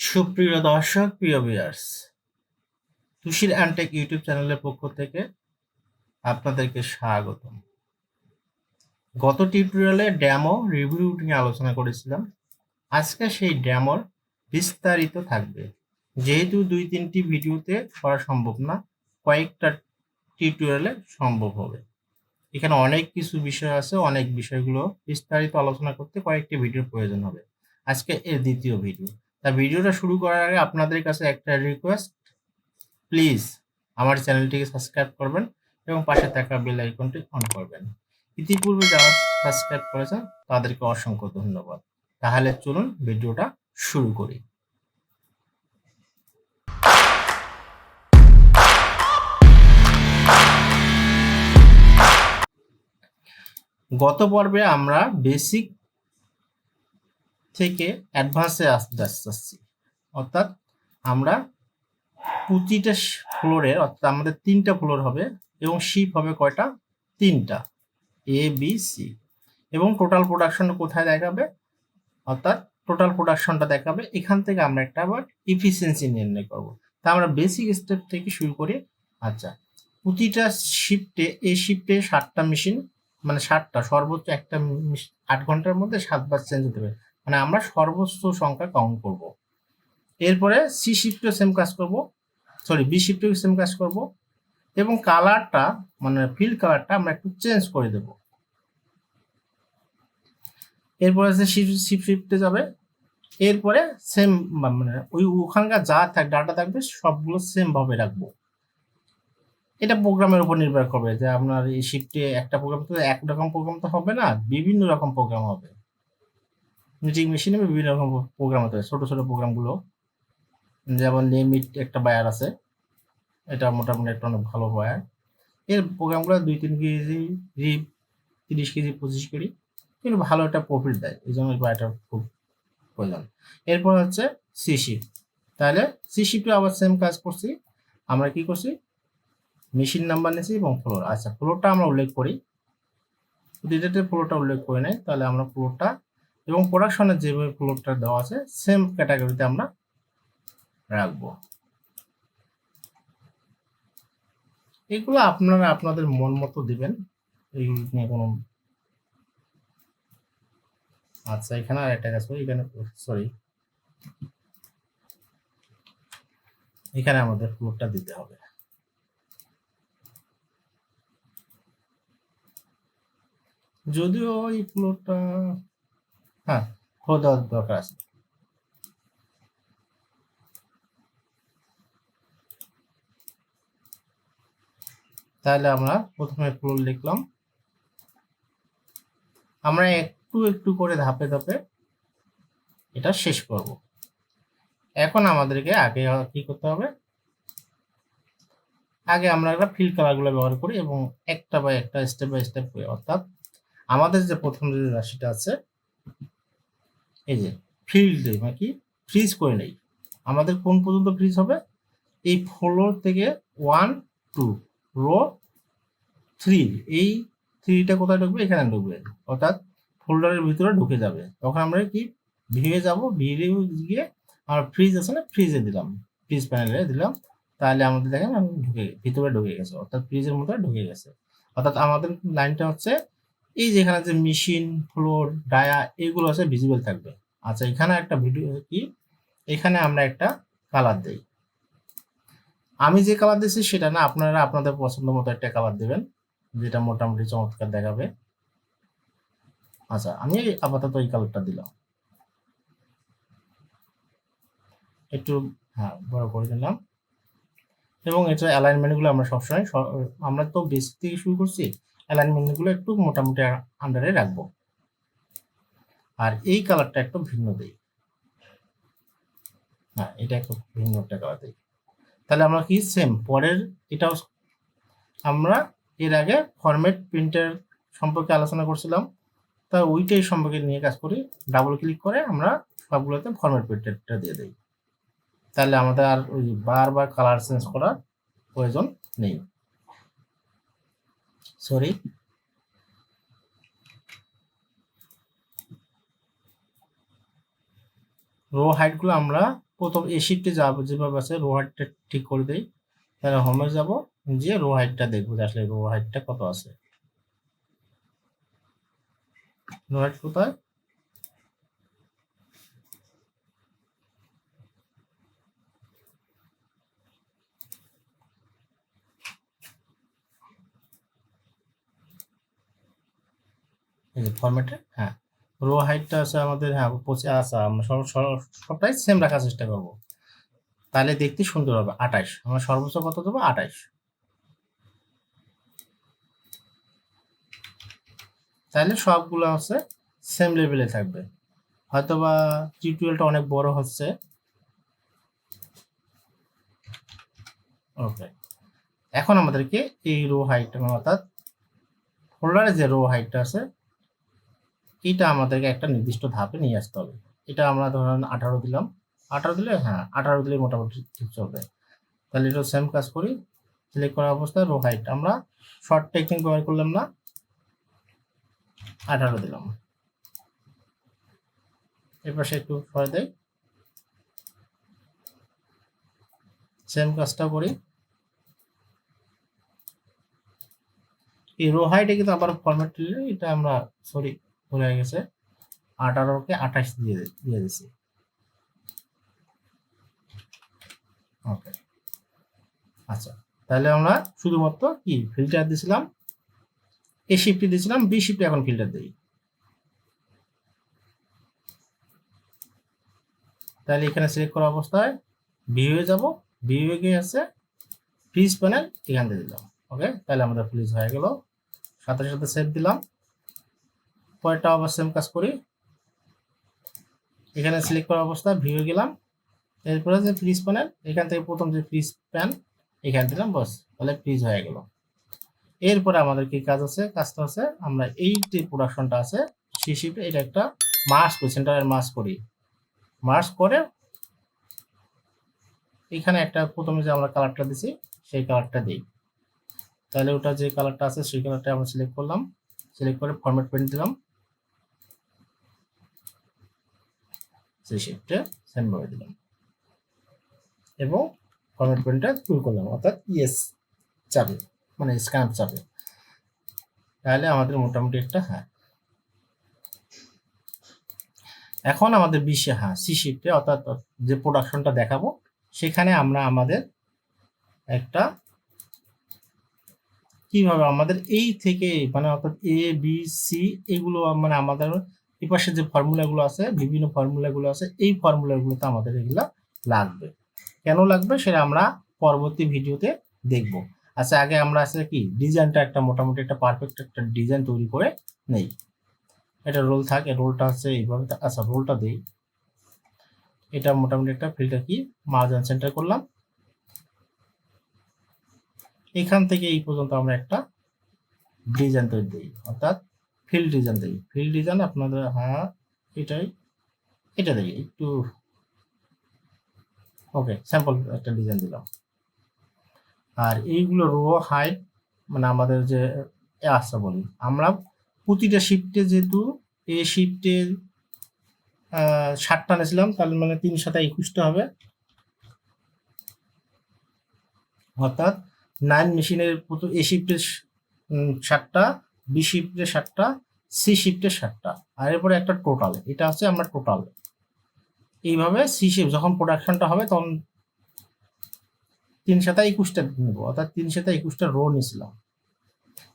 সুপ্রিয় দর্শক, প্রিয় ভিউয়ার্স তুষির অ্যান্টেক ইউটিউব চ্যানেলের পক্ষ থেকে আপনাদেরকে স্বাগতম। গত টিউটোরিয়ালে ড্যামো রিভিউ নিয়ে আলোচনা করেছিলাম। আজকে সেই ড্যামোর বিস্তারিত থাকবে। যেহেতু দুই তিনটি ভিডিওতে করা সম্ভব না, কয়েকটা টিউটোরিয়ালে সম্ভব হবে। এখানে অনেক কিছু বিষয় আছে, অনেক বিষয়গুলো বিস্তারিত আলোচনা করতে কয়েকটি ভিডিওর প্রয়োজন হবে। আজকে এর দ্বিতীয় ভিডিও তা ভিডিওটা শুরু করার আগে আপনাদের কাছে একটা রিকোয়েস্ট প্লিজ আমার চ্যানেলটিকে সাবস্ক্রাইব করবেন এবং পাশে থাকা বেল আইকনটি অন করবেন। ইতিপূর্বে যারা সাবস্ক্রাইব করেছেন, তাদেরকে অসংখ্য ধন্যবাদ। তাহলে চলুন ভিডিওটা শুরু করি। গত পর্বে আমরা বেসিক থেকে অ্যাডভান্সে আসতে আসছি অর্থাৎ আমরা প্রতিটা ফ্লোরের অর্থাৎ আমাদের তিনটা ফ্লোর হবে এবং শিপ হবে কয়টা? তিনটা। এ বি সি এবং টোটাল প্রোডাকশন কোথায় দেখাবে? অর্থাৎ টোটাল প্রোডাকশনটা দেখাবে, এখান থেকে আমরা একটা আবার ইফিসিয়েন্সি নির্ণয় করব। তা আমরা বেসিক স্টেপ থেকে শুরু করি। আচ্ছা প্রতিটা শিফটে এই শিফটে ষাটটা মেশিন মানে ষাটটা সর্বোচ্চ একটা আট ঘণ্টার মধ্যে সাতবার চেঞ্জ হতে পারে। মানে আমরা সর্বোচ্চ সংখ্যা কাউন্ট করব। এরপরে সি শিফটেও সেম কাজ করব। সরি বি শিফটেও সেম কাজ করব। এবং কালারটা মানে ফিল কালারটা আমরা একটু চেঞ্জ করে দেব। এরপরে আছে সি শিফটে যাবে। এরপরে সেম মানে ওই ওখানকার যা থাক ডাটা থাকবে, সবগুলো সেম ভাবে রাখব। এটা প্রোগ্রামের উপর নির্ভর করবে যে আপনার এই শিফটে একটা প্রোগ্রাম তো একরকম প্রোগ্রাম তো হবে না, বিভিন্ন রকম প্রোগ্রাম হবে। মিটিং মেশিনে বিভিন্ন রকম প্রোগ্রাম হয় ছোটো ছোট প্রোগ্রামগুলো যেমন লিমিট একটা বায়ার আছে, এটা মোটামুটি একটা অনেক ভালো বায়ার এর প্রোগ্রামগুলো দুই তিন কেজি রিপ তিরিশ কেজি, পঁচিশ কেজি, কিন্তু ভালো একটা প্রফিট দেয়। এই জন্য বায়ারটা খুব প্রয়োজন। এরপর হচ্ছে সি শিফট তাহলে সি শিফটে আবার সেম কাজ করছি। আমরা কি করছি? মেশিন নাম্বার নিয়েছি এবং ফ্লোর আচ্ছা ফ্লোরটা আমরা উল্লেখ করি। ডিটেটের ফ্লোরটা উল্লেখ করে নেই, তাহলে আমরা ফ্লোরটা এবং প্রোডাকশনের যেভাবে ফ্লোরটা দেওয়া আছে সেম ক্যাটাগরিতে আমরা রাখব। এগুলো আপনারা আপনাদের মন মতো দিবেন। এইগুলো নিয়ে কোনো আচ্ছা এখানে আর একটা কাজ করি, এখানে সরি এখানে আমাদের ফ্লোরটা দিতে হবে। যদিও এই ফ্লোরটা হ্যাঁ ফ্লোর দেওয়ার দরকার আছে। তাহলে আমরা প্রথমে ফ্লোর লিখলাম। আমরা একটু একটু করে ধাপে ধাপে এটা শেষ করব। এখন আমাদেরকে আগে কি করতে হবে? আগে আমরা একটা ফিল কালারগুলো ব্যবহার করি এবং একটা বাই একটা স্টেপ বাই স্টেপ অর্থাৎ আমাদের যে প্রথম যে রাশিটা আছে এই যে ফিল্ড মানে কি? ফ্রিজ করে নেই। আমাদের কোন পর্যন্ত ফ্রিজ হবে? এই ফ্লোর থেকে ওয়ান টু রো থ্রি এই থ্রিটা কোথায় ঢুকবে? এখানে ঢুকবে। অর্থাৎ ফোল্ডারের ভিতরে ঢুকে যাবে। তখন আমরা কি? ভিড়ে যাব ভিড়ে গিয়ে আমার ফ্রিজ আছে না ফ্রিজে দিলাম। ফ্রিজ প্যানেলে দিলাম। তাহলে আমাদের দেখেন আমি ঢুকে ভিতরে ঢুকে গেছে। অর্থাৎ ফ্রিজের মধ্যে ঢুকে গেছে। অর্থাৎ আমাদের লাইনটা হচ্ছে এই যেখানে যে মেশিন, ফ্লোর ডায়া এগুলো আছে ভিজিবল থাকবে। আচ্ছা এখানে একটা ভিডিও কি? এখানে আমরা একটা কালার দেই। আমি যে কালার দিচ্ছি সেটা না, আপনারা আপনাদের পছন্দ মতো একটা কালার দেবেন, যেটা মোটামুটি চমৎকার দেখাবে। আচ্ছা আমি আপাতত এই কালারটা দিলাম। একটু হ্যাঁ বড় করে দিলাম। এবং এটা অ্যালাইনমেন্টগুলো আমরা সবসময় আমরা তো বেসিক থেকে শুরু করছি অ্যালাইনমেন্টগুলো একটু মোটামুটি আন্ডারে রাখব। আর এই কালারটা একটু ভিন্ন দেই। হ্যাঁ এটা একটু ভিন্ন একটা কালার দিই। তাহলে আমরা কি সেম পরের এটাও আমরা এর আগে ফরম্যাট প্রিন্টার সম্পর্কে আলোচনা করছিলাম। তা ওইটাই সম্পর্কে নিয়ে কাজ করি। ডাবল ক্লিক করে আমরা সবগুলোতে ফরম্যাট প্রিন্টারটা দিয়ে দিই। তাহলে আমাদের আর ওই বারবার কালার চেঞ্জ করার প্রয়োজন নেই। সরি রো হাইটগুলো আমরা প্রথম এ শিফটে যাব, যেভাবে আছে রো হাইটটা ঠিক করে দেই। তাহলে হোমে যাব যে রো হাইটটা দেখব যে আসলে রো হাইটটা কত আছে। রো হাইট কোথায়? ফরম্যাটে হ্যাঁ। রো হাইটটা আছে আমাদের হ্যাঁ পঁচিশ আচ্ছা আমরা সব, সব- সবটাই সেম রাখার চেষ্টা করব। তাহলে দেখতে সুন্দর হবে আঠাশ আমরা সর্বোচ্চ কত দেবো? আঠাশ তাহলে সবগুলো হচ্ছে সেম লেভেলে থাকবে। হয়তোবা টিউটোরিয়ালটা অনেক বড় হচ্ছে। ওকে এখন আমাদেরকে এই রো হাইটটা অর্থাৎ ফোল্ডারে যে রো হাইটটা আছে এটা আমাদেরকে একটা নির্দিষ্ট ধাপে নিয়ে আসতে হবে। এটা আমরা ধরেন আঠারো দিলাম। আঠারো দিলে হ্যাঁ আঠারো দিলে মোটামুটি ঠিক চলবে। তাহলে এটা সেম কাজ করি। সিলেক্ট করা অবস্থায় রো হাইট আমরা শর্ট টেকনিক ব্যবহার করলাম না। আঠারো দিলাম। এর পাশে একটু সরে দেয় সেম কাজটা করি। এই রো হাইটে কিন্তু আবার ফরম্যাট এটা আমরা সরি ভুলে গেছে। আঠারোকে আঠাশ দিয়ে দিয়ে দিছি। ওকে আচ্ছা তাহলে আমরা শুধুমাত্র কি? ফিল্টার দিছিলাম। এ শিফটে দিয়েছিলাম বি শিফটে এখন ফিল্টার দিই। তাহলে এখানে সিলেক্ট করা অবস্থায় ভিউয়ে যাব। ভিউয়ে গিয়ে আছে ফ্রিজ প্যানেল এখান থেকে দিলাম। ওকে তাহলে আমাদের ফ্রিজ হয়ে গেল। সাথে সাথে সেভ দিলাম। পরেরটা আবার সেম কাজ করি। এখানে সিলেক্ট করা অবস্থায় ভিউয়ে গেলাম। এরপরে যে ফ্রিজ প্যানেল এখান থেকে প্রথম যে ফ্রিজ প্যান এখানে দিলাম, বস। তাহলে ফ্রিজ হয়ে গেল। এরপরে আমাদের কি কাজ আছে? কাজটা আছে আমরা এই যে প্রোডাকশনটা আছে শিশিপে এটা একটা মাস করি সেন্টারের মাস করি। মার্চ করে এখানে একটা প্রথমে যে আমরা কালারটা দিছি, সেই কালারটা দিই। তাহলে ওটা যে কালারটা আছে, সেই কালারটা আমরা সিলেক্ট করলাম। সিলেক্ট করে ফরম্যাট প্রিন্ট দিলাম। সেই শেপটা সেন্ড করে দিলাম। এবং ফরম্যাট প্রিন্টটা তুল করলাম, অর্থাৎ ইয়েস চাপে মানে স্ক্যান চাপে। তাহলে আমাদের মোটামুটি একটা হ্যাঁ। এখন আমাদের বিশ্বে হ্যাঁ সি শিফটে অর্থাৎ যে প্রোডাকশনটা দেখাবো, সেখানে আমরা আমাদের একটা কীভাবে আমাদের এই থেকে মানে অর্থাৎ এ বি সি এগুলো মানে আমাদের এই পাশে যে ফর্মুলাগুলো আছে, বিভিন্ন ফর্মুলাগুলো আছে, এই ফর্মুলাগুলোতে আমাদের এগুলা লাগবে। কেন লাগবে সেটা আমরা পরবর্তী ভিডিওতে দেখব। আচ্ছা আগে আমরা আছে কি, ডিজাইনটা একটা মোটামুটি একটা পারফেক্ট একটা ডিজাইন তৈরি করে নেই। এটা রোল থাকে রোলটা হচ্ছে এইভাবে আচ্ছা রোলটা দেই। এটা মোটামুটি একটা ফিল্টার কি, মার্জান সেন্টার করলাম। এখান থেকে এই পর্যন্ত আমরা একটা ডিজাইন তৈরি দিই, অর্থাৎ ফিল্ড ডিজাইন দিই ফিল্ড ডিজাইন আপনাদের হ্যাঁ এটাই, এটা দিই একটু ওকে স্যাম্পল একটা ডিজাইন দিলাম। আর এইগুলো রো হাইট মানে আমাদের যে এ আসছে বলি, আমরা প্রতিটা শিফটে যেহেতু এ শিফটে ষাটটা নিয়েছিলাম তাহলে মানে তিন সাথে একুশটা হবে। অর্থাৎ নাইন মেশিনের প্রথম এ শিফটের ষাটটা বি শিফটের ষাটটা সি শিফটের ষাটটা আর এরপরে একটা টোটাল এটা হচ্ছে আমরা টোটাল এইভাবে সি শিফট যখন প্রোডাকশনটা হবে, তখন তিন সাথে একুশটা নেব, অর্থাৎ তিন সাথে একুশটা রো নিয়েছিলাম।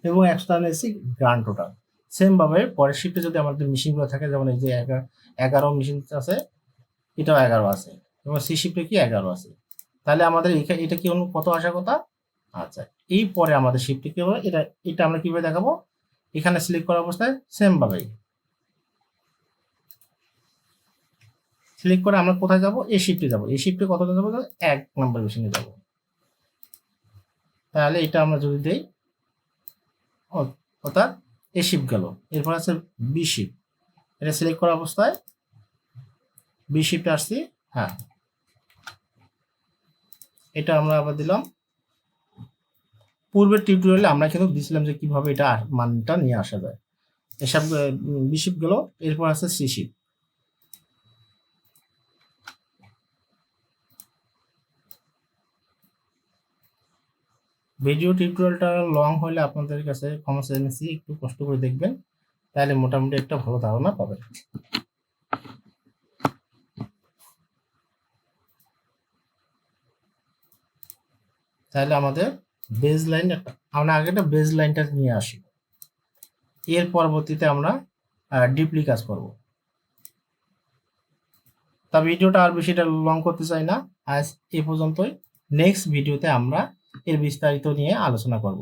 এবং এক্সট্রা নিয়েছি গ্রান্ড টোটাল সেম ভাবে পরের শিফটে যদি আমাদের মেশিনগুলো থাকে, যেমন এই যে এগা- এগারো মেশিন আছে, এটাও এগারো আছে। এবং সি শিফটে কি এগারো আছে। তাহলে আমাদের এখা- এটা কি কত আসা কথা? আচ্ছা এই পরে আমাদের শিফটে কি হবে এটা এটা আমরা কীভাবে দেখাবো? এখানে সিলেক্ট করা অবস্থায় সেম ভাবেই সিলেক্ট করে আমরা কোথায় যাব? এই শিফটে যাব। এই শিফটে কতটা যাব? এক নম্বর মেশিনে যাব। তাহলে এটা আমরা যদি দেই অর্থাৎ এ শিফট গেল। এরপর আছে বি শিফট এটা সিলেক্ট করা অবস্থায় বি শিফটে আসছি হ্যাঁ। এটা আমরা আবার দিলাম পূর্বের টিউটোরিয়ালে আমরা কিন্তু দিছিলাম যে কীভাবে এটা মানটা নিয়ে আসা যায়। এসব বিশিপ গেল, এরপর আছে সিশিপ। ভিডিও টিউটোরিয়ালটা লং হলে আপনাদের কাছে ক্ষমা চেয়ে একটু কষ্ট করে দেখবেন, তাহলে মোটামুটি একটা ভালো ধারণা পাবেন। তাহলে আমাদের বেজ লাইন আমরা আগে একটা বেজ লাইনটা নিয়ে আসি। এর পরবর্তীতে আমরা ডিপলি কাজ করব। তা ভিডিওটা আর বেশিটা লং করতে চাই না। আজ এ পর্যন্তই। নেক্সট ভিডিওতে আমরা এর বিস্তারিত নিয়ে আলোচনা করব।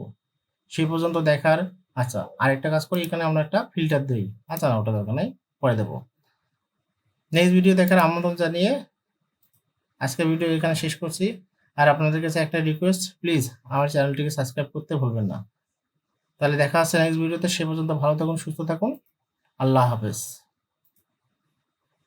সেই পর্যন্ত দেখার আচ্ছা আরেকটা কাজ করি, এখানে আমরা একটা ফিল্টার দিই। আচ্ছা ওটা দরকার নেই, পরে দেবো। নেক্সট ভিডিও দেখার আমন্ত্রণ জানিয়ে আজকের ভিডিও এখানে শেষ করছি। আর আপনাদের কাছে একটা রিকোয়েস্ট প্লিজ আমার চ্যানেলটিকে সাবস্ক্রাইব করতে ভুলবেন না। তাহলে দেখা হচ্ছে নেক্সট ভিডিওতে সে পর্যন্ত ভালো থাকুন, সুস্থ থাকুন। আল্লাহ হাফেজ।